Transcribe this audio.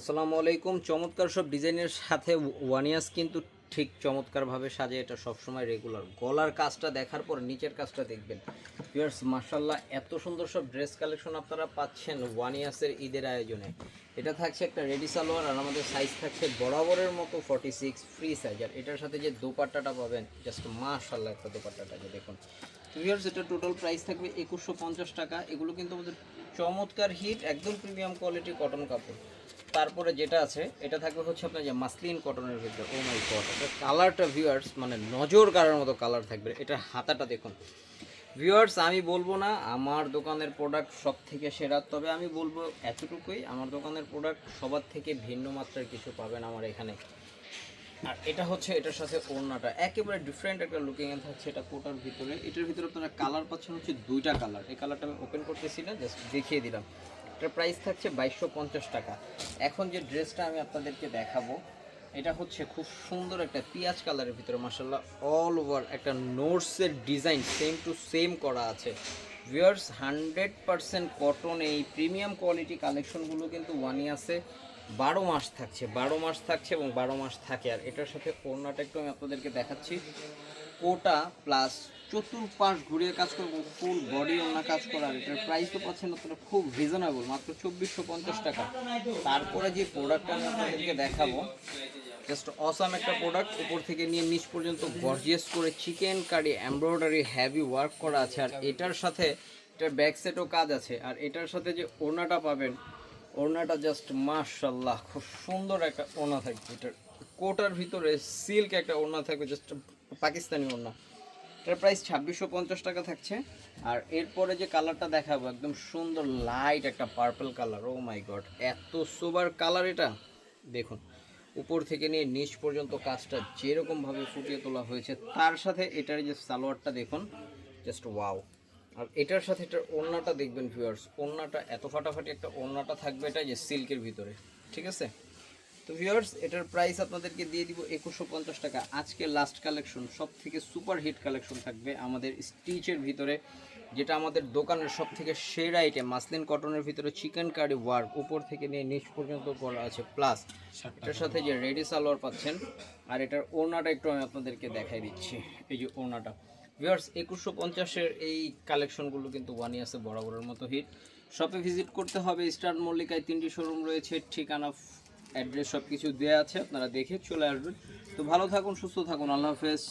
আসসালামু আলাইকুম। চমৎকার সব ডিজাইনের সাথে ওয়ানিয়াস কিন্তু ঠিক চমৎকারভাবে সাজে এটা সবসময় রেগুলার গলার কাজটা দেখার পর নিচের কাজটা দেখবেন। পিয়ার্স মার্শাল্লাহ এত সুন্দর সব ড্রেস কালেকশন আপনারা পাচ্ছেন ওয়ানিয়াসের ঈদের আয়োজনে। এটা থাকছে একটা রেডি সালোয়ার আর আমাদের সাইজ থাকছে বরাবরের মতো ফর্টি সিক্স ফ্রি সাইজ আর এটার সাথে যে দোপাট্টাটা পাবেন জাস্ট মার্শাল্লাহ একটা দোপাট্টাটা যে দেখুন। ভিউয়ার্স এটা টোটাল প্রাইস থাকবে একুশশো পঞ্চাশ টাকা। এগুলো কিন্তু আমাদের চমৎকার হিট একদম প্রিমিয়াম কোয়ালিটি কটন কাপড়। তারপরে যেটা আছে, এটা থাকবে হচ্ছে আপনার যে মাসলিন কটনের ভিতরে। ও মাই গড এটা কালারটা ভিউয়ার্স মানে নজর কালার মতো কালার থাকবে। এটা হাতাটা দেখুন। ভিউয়ার্স আমি বলব না, আমার দোকানের প্রোডাক্ট সব থেকে সেরা, তবে আমি বলব এতটুকুই, আমার দোকানের প্রোডাক্ট সবার থেকে ভিন্ন মাত্রার কিছু পাবেন আমার এখানে। আর এটা হচ্ছে, এটার সাথে ওড়নাটা একেবারে ডিফারেন্ট একটা লুকিং এ থাকছে এটা কোটার ভিতরে। এটার ভিতরে আপনারা কালার পাচ্ছেন হচ্ছে দুইটা কালার এই কালারটা আমি ওপেন করতেছি না জাস্ট দেখিয়ে দিলাম। এটার প্রাইস থাকছে বাইশশো পঞ্চাশ টাকা। এখন যে ড্রেসটা আমি আপনাদেরকে দেখাবো, এটা হচ্ছে খুব সুন্দর একটা পিঁয়াজ কালারের ভিতরে মাসাল্লাহ অল ওভার একটা নোটসের ডিজাইন সেম টু সেম করা আছে। ভিউয়ার্স হান্ড্রেড পারসেন্ট কটন এই প্রিমিয়াম কোয়ালিটি কালেকশনগুলো কিন্তু ওয়ানি আছে, বারো মাস থাকছে, বারো মাস থাকছে এবং বারো মাস থাকে। আর এটার সাথে ওড়নাটা একটু আমি আপনাদেরকে দেখাচ্ছি। কোটা প্লাস চতুর্পাশ ঘুরিয়ে কাজ করব ফুল বডি ওনা কাজ করার। এটার প্রাইস তো পাচ্ছেন আপনারা খুব রিজনেবল মাত্র চব্বিশশো পঞ্চাশ টাকা। তারপরে যে প্রোডাক্টটা আমি আপনাদেরকে দেখাবো জাস্ট অসাম একটা প্রোডাক্ট উপর থেকে নিয়ে নিচ পর্যন্ত গর্জিয়াস করে chikankari embroidery heavy work করা আছে। আর এটার সাথে, এটার ব্যাক সেটও কাজ আছে। আর এটার সাথে যে ওড়নাটা পাবেন, ওড়নাটা জাস্ট মাশাল্লাহ খুব সুন্দর একটা ওড়না থাকবে। এটার কোটার ভিতরে সিল্ক একটা ওড়না থাকবে জাস্ট পাকিস্তানি ওড়না। এটার প্রাইস ছাব্বিশশো পঞ্চাশ টাকা থাকছে। আর এরপরে যে কালারটা দেখাবো, একদম সুন্দর লাইট একটা purple colour oh my god এত সোবার কালার এটা। দেখুন, উপর থেকে নিয়ে নিচ পর্যন্ত কাজটা যেরকমভাবে ফুটিয়ে তোলা হয়েছে, তার সাথে এটার যে সালোয়ারটা দেখুন জাস্ট ওয়াও আর এটার সাথে এটার ওড়নাটা দেখবেন ভিউয়ার্স ওড়নাটা এত ফাটাফাটি একটা ওড়নাটা থাকবে এটা যে সিল্কের ভিতরে, ঠিক আছে? তো ভিউয়ার্স এটার প্রাইস আপনাদেরকে দিয়ে দিব একুশশো পঞ্চাশ টাকা। আজকে লাস্ট কালেকশন সব থেকে সুপার হিট কালেকশন থাকবে আমাদের স্টিচের ভিতরে যেটা আমাদের দোকানের সব থেকে সেরা আইটেম মাসলিন কটনের ভিতরে চিকেন কারি ওয়ার্ক উপর থেকে নিয়ে নিচ পর্যন্ত করা আছে প্লাস এটার সাথে যে রেডি সালোয়ার পাচ্ছেন আর এটার ওড়নাটা একটু আমি আপনাদেরকে দেখাই দিচ্ছি এই যে ওড়নাটা। ভিউয়ার্স একুশশো পঞ্চাশের এই কালেকশনগুলো কিন্তু ওয়ানি আছে বরাবরের মতো হিট শপে ভিজিট করতে হবে স্টার মল্লিকায় তিনটি শোরুম রয়েছে ঠিকানা অ্যাড্রেস সব কিছু দেওয়া আছে, আপনারা দেখে চলে আসবেন। তো ভালো থাকুন, সুস্থ থাকুন, আল্লাহ হাফেজ।